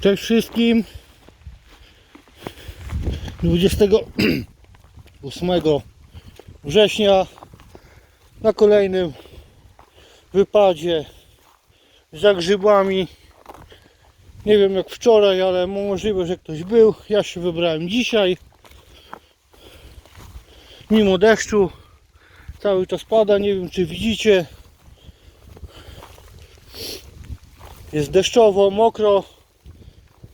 Cześć wszystkim. 28 września na kolejnym wypadzie za grzybami. Nie wiem jak wczoraj, ale możliwe, że ktoś był. Ja się wybrałem dzisiaj. Mimo deszczu cały czas pada, nie wiem czy widzicie. Jest deszczowo, mokro,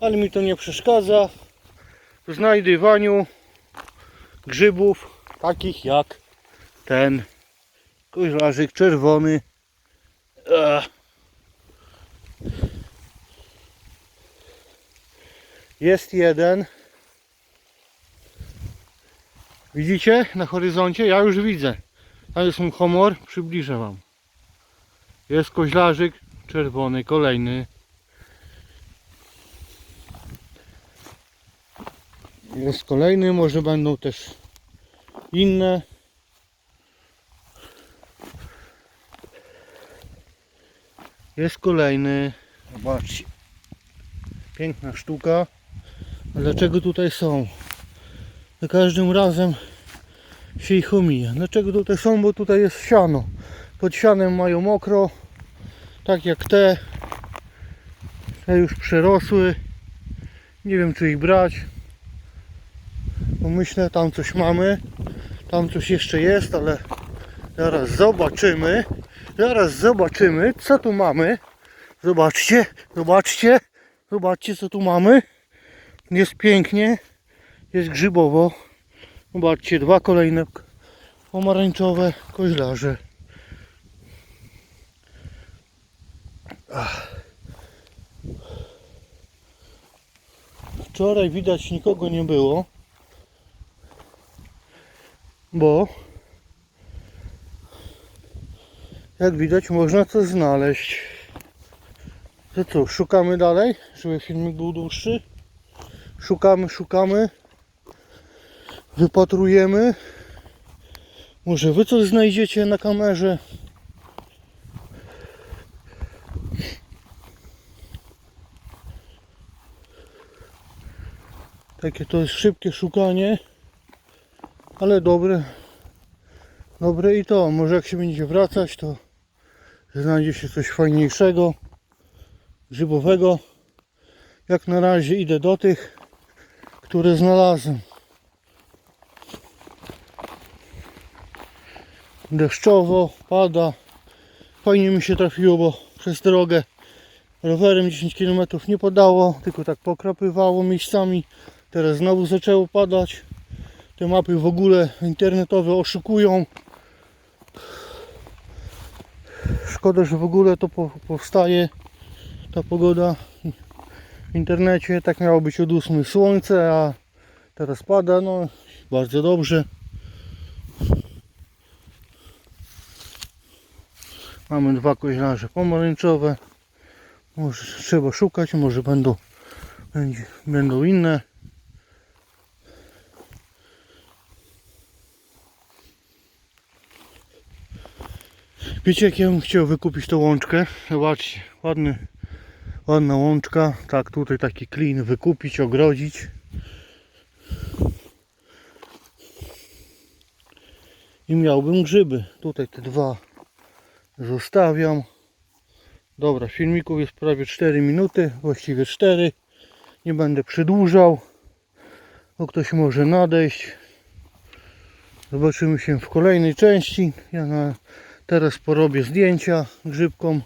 ale mi to nie przeszkadza w znajdywaniu grzybów takich jak ten koźlarzyk czerwony. Ech. Jest jeden. Widzicie na horyzoncie? Ja już widzę. Tam jest mój homor, przybliżę wam. Jest koźlarzyk czerwony, kolejny. Jest kolejny, może będą też inne. Jest kolejny. Zobaczcie. Piękna sztuka. Dlaczego tutaj są? Za każdym razem się ich omija. Dlaczego tutaj są? Bo tutaj jest siano. Pod sianem mają mokro. Tak jak te. Te już przerosły. Nie wiem czy ich brać. Myślę tam coś mamy. Tam coś jeszcze jest, ale zaraz zobaczymy. Zaraz zobaczymy co tu mamy. Zobaczcie, zobaczcie. Zobaczcie co tu mamy. Jest pięknie. Jest grzybowo. Zobaczcie, dwa kolejne pomarańczowe koźlarze. Ach. Wczoraj widać nikogo nie było, bo jak widać można coś znaleźć. To co, szukamy dalej, żeby filmik był dłuższy? Szukamy, szukamy. Wypatrujemy. Może wy coś znajdziecie na kamerze. Takie to jest szybkie szukanie. Ale dobre. Dobre i to. Może jak się będzie wracać, to znajdzie się coś fajniejszego. Grzybowego. Jak na razie idę do tych, które znalazłem. Deszczowo, pada. Fajnie mi się trafiło, bo przez drogę rowerem 10 km nie padało, tylko tak pokrapywało miejscami. Teraz znowu zaczęło padać. Te mapy w ogóle internetowe oszukują. Szkoda, że w ogóle to po- powstaje ta pogoda w internecie. Tak miało być od 8 słońce, a teraz pada. No bardzo dobrze. Mamy dwa koźlarze pomarańczowe. Może trzeba szukać, może będą, będzie, będą inne. Wiecie jak ja bym chciał wykupić tą łączkę? Zobaczcie, ładny, ładna łączka. Tak, tutaj taki klin wykupić, ogrodzić. I miałbym grzyby. Tutaj te dwa zostawiam. Dobra, filmików jest prawie 4 minuty, właściwie 4. Nie będę przedłużał, bo ktoś może nadejść. Zobaczymy się w kolejnej części. Ja na, teraz porobię zdjęcia grzybkom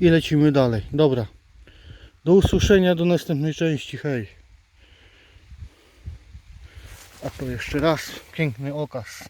i lecimy dalej. Dobra, do usłyszenia do następnej części. Hej. A to jeszcze raz piękny okaz.